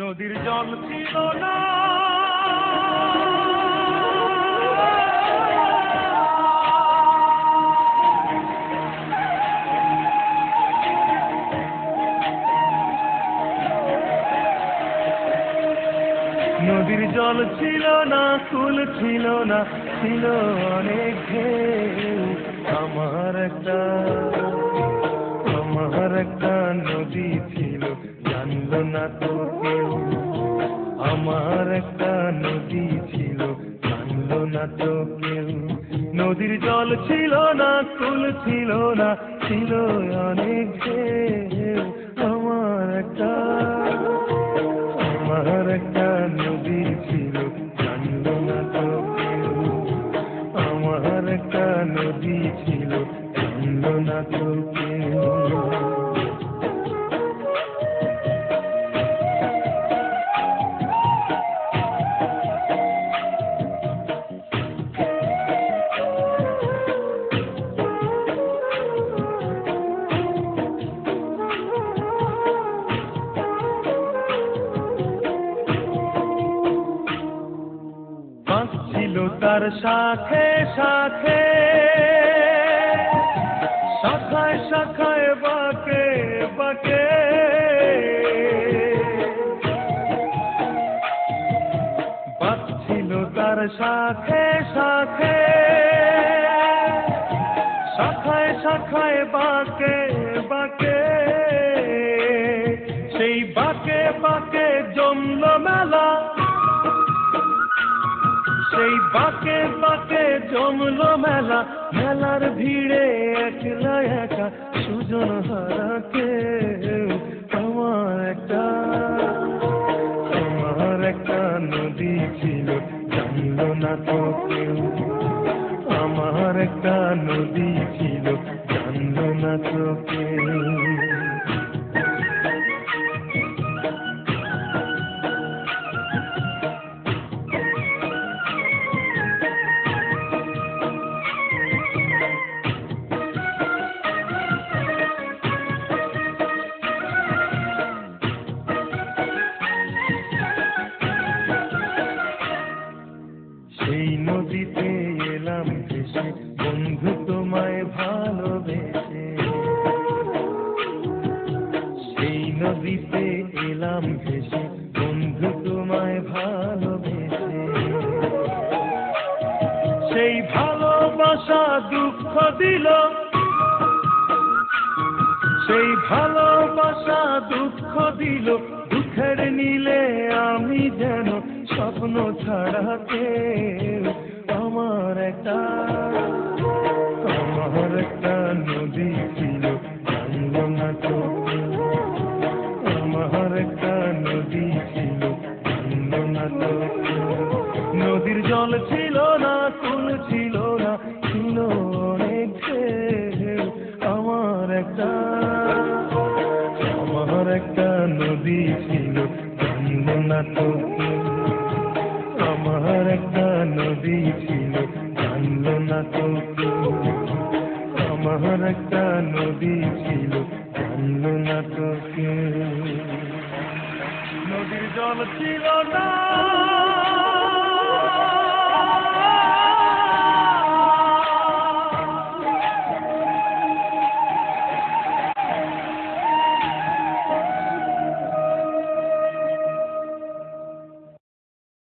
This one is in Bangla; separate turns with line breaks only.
নদীর জল ছিল না। নদীর জল ছিল না কুল ছিল না, ছিল অনেক ঢেউ। আমার একটা আমার একটা নদী ছিল, জানলো না তো না তো নদীর জল ছিল না কুল ছিল না, ছিল অনেক আমার একটা আমার একটা নদী ছিল, জানলো না তো আমার একটা নদী ছিল, জানলো না কেউ তার সাথে শাখে শাখায় শাখায় বাকে বাকে। বাঁক ছিল তার সাথে শাখে শাখায় শাখায় বাকে বাকে। সেই বাকে বাকে জমলো মেলা। সেই বাকে বাকে জমলো মেলা, মেলার ভিড়ে একলা একা, সুজন হারাকে আমার একটা আমার একটা নদী ছিল, জানলো না তো কেউ। আমার একটা নদী ছিল, জানলো না তো কেউ। তোমায় ভালোবেসে। সেই নদীতে এলাম ভেসে, বন্ধু তোমায় ভালোবেসে। সেই ভালোবাসা দুঃখ দিল। সেই ভালোবাসা দুঃখ দিল। দুঃখের নিলে আমি যেন স্বপ্ন ছাড়াতে আমার একটা আমার একটা নদী ছিল জানলো না তো। আমার একটা নদী ছিল জানলো না তো। নদীর জল ছিল না কুল ছিল না, ছিল অনেক আমার একটা আমার একটা নদী ছিল জানলো না তো। আমার একটা নদী ছিল জানলো না তো। আমার একটা নদী ছিল জানল না তোকে। নদীর জল ছিল না।